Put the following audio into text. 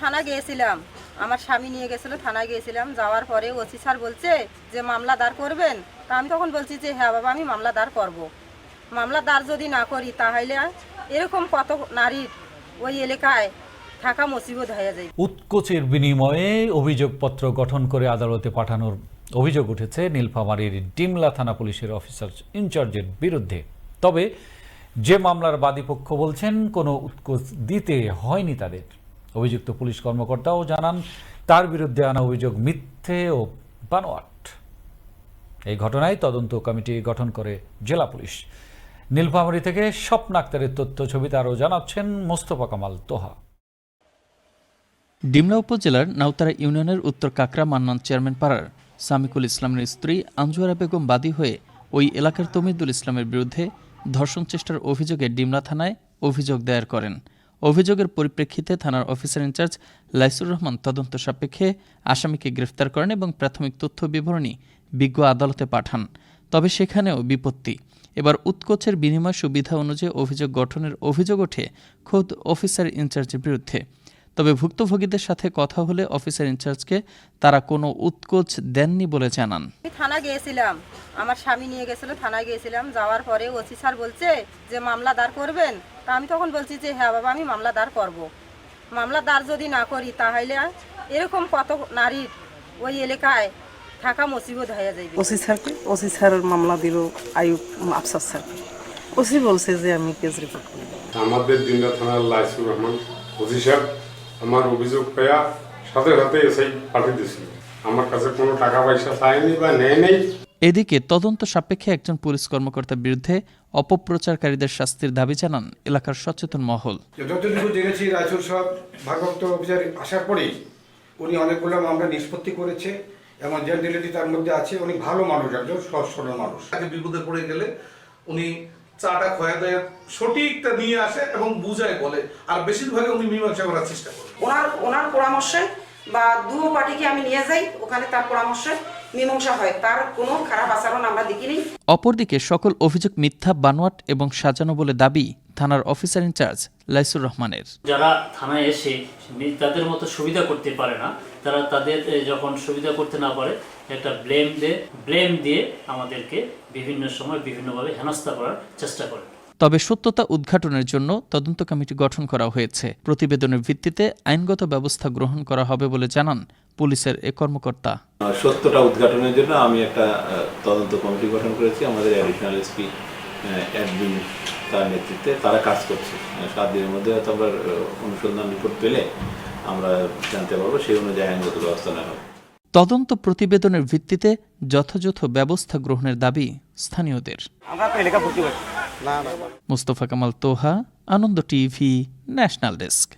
থানা গিয়েছিলাম। আমার স্বামী নিয়ে গেছিল, থানায় গিয়েছিলাম। যাওয়ার পরে ওসি স্যার বলছে যে, মামলা দাঁড় করবেন? তা আমি তখন বলছি যে হ্যাঁ বাবা, আমি মামলা দাঁড় করব। মামলা দাঁড় যদি না করি, তাহলে এরকম কত নারীর ওই এলাকায় থাকা মুসিবত হয়ে যায়। উৎকোচের বিনিময়ে অভিযোগপত্র গঠন করে আদালতে পাঠানোর অভিযোগ উঠেছে নীলফামারীর ডিমলা থানা পুলিশের অফিসার ইনচার্জের বিরুদ্ধে। তবে যে মামলার বাদীপক্ষ বলছেন, কোনো উৎকোচ দিতে হয়নি তাদের। অভিযুক্ত পুলিশ কর্মকর্তাও জানান, তার বিরুদ্ধে আনা অভিযোগ মিথ্যে ও বানোয়াট। এই ঘটনায় তদন্ত কমিটি গঠন করে জেলা পুলিশ। নীলফামারী থেকে স্বপ্ন আক্তারের তথ্য ছবিতে আরও জানাচ্ছেন মোস্তফা কামাল তোহা। ডিমলা উপজেলার নাউতারা ইউনিয়নের উত্তর কাকরা মান্নান চেয়ারম্যান পাড়ার সামিকুল ইসলামের স্ত্রী আঞ্জুয়ারা বেগম বাদী হয়ে ওই এলাকার তমিদুল ইসলামের বিরুদ্ধে ধর্ষণ চেষ্টার অভিযোগে ডিমলা থানায় অভিযোগ দায়ের করেন। অভিযোগের পরিপ্রেক্ষিতে থানার অফিসার ইনচার্জ লাইসুর রহমান তদন্ত সাপেক্ষে আসামিকে গ্রেফতার করেন এবং প্রাথমিক তথ্য বিবরণী বিজ্ঞ আদালতে পাঠান। তবে সেখানেও বিপত্তি। এবার উৎকোচের বিনিময় সুবিধা অনুযায়ী অভিযোগ গঠনের অভিযোগ ওঠে খোদ অফিসার ইনচার্জের বিরুদ্ধে। তবে ভুক্তভোগীদের সাথে কথা হলে অফিসার ইনচার্জকে তারা কোনো উৎকোচ দেননি বলে জানান। থানা গিয়েছিলাম। আমার স্বামী নিয়ে গেছিল থানায় গিয়েছিলাম যাওয়ার পরে ওসি স্যার বলছে যে মামলা দাঁড় করবেন। তা আমি তখন বলছি যে হ্যাঁ বাবা আমি মামলা দাঁড় করব। মামলা দাঁড় যদি না করি তাহলে এরকম কত নারীর ওই এলাকায় থাকা মুসিবত হয়ে যাবে ওসি স্যারকে ওসি স্যারের মামলা দিল আয়ুব আফসার স্যারকে ওসি বলছে যে আমি কেস রিপোর্ট করি আমাদের দিনরা থানার লাইসুর রহমান ওসি সাহেব আমার অভিযোগ পেয়া সাথে সাথে এসআই পাঠিয়ে দিয়েছিল আমার কাছে কোনো টাকা পয়সা চায়নি বা নেয় নেই। এদিকে তদন্ত সাপেক্ষে একজন পুলিশ কর্মকর্তার বিরুদ্ধে অপপ্রচারকারীদের শাস্তির দাবি জানান এলাকার সচেতন মহল। যতটুকু জেনেছি রায়চুর সব ভারপ্রাপ্ত অফিসার আসার পরেই উনি অনেকগুলো মামলা নিষ্পত্তি করেছে এবং যে ডিলেটি তার মধ্যে আছে। উনি ভালো মানুষ একজন সৎ সরল মানুষ। তাকে বিপদে পড়ে গেলে উনি চাটা খয়া দেয় সঠিকটা নিয়ে আসে এবং বুঝায় বলে। আর বেশিরভাগই উনি মীমাংসা করার চেষ্টা করে ওনার ওনার পরামর্শে বা দু পার্টিকে আমি নিয়ে যাই ওখানে তার পরামর্শে। মীমাংসা হয়। তার কোনো খারাপ আচরণ আমরা দেখিনি। অপরদিকে সকল অভিযোগ মিথ্যা বানোয়াট এবং সাজানো বলে দাবি থানার অফিসার ইনচার্জ লাইসুর রহমানের। যারা থানায় এসে তাদের মতো সুবিধা করতে পারে না তারা তাদের যখন সুবিধা করতে না পারে একটা ব্লেম দিয়ে ব্লেম দিয়ে আমাদেরকে বিভিন্ন সময় বিভিন্নভাবে হেনস্থা করার চেষ্টা করে। তবে সত্যতা উদ্ঘাটনের জন্য তদন্ত কমিটি গঠন করা হয়েছে। প্রতিবেদনের ভিত্তিতে আইনগত ব্যবস্থা গ্রহণ করা হবে বলে জানান পুলিশের এ কর্মকর্তা। সত্যটা উদ্ঘাটনের জন্য আমি একটা তদন্ত কমিটি গঠন করেছি। আমাদের অ্যাডিশনাল এসপি অ্যাডমিন তার নেতৃত্বে তারা কাজ করছে। সাত দিনের মধ্যে হয়তো আমরা অনুসন্ধান রিপোর্ট পেলে আমরা জানতে পারব সেই অনুযায়ী আইনগত ব্যবস্থা নেওয়া হবে। তদন্ত প্রতিবেদনের ভিত্তিতে যথাযথ ব্যবস্থা গ্রহণের দাবি স্থানীয়দের। Mustafa Kamal Toha Ananda TV national desk.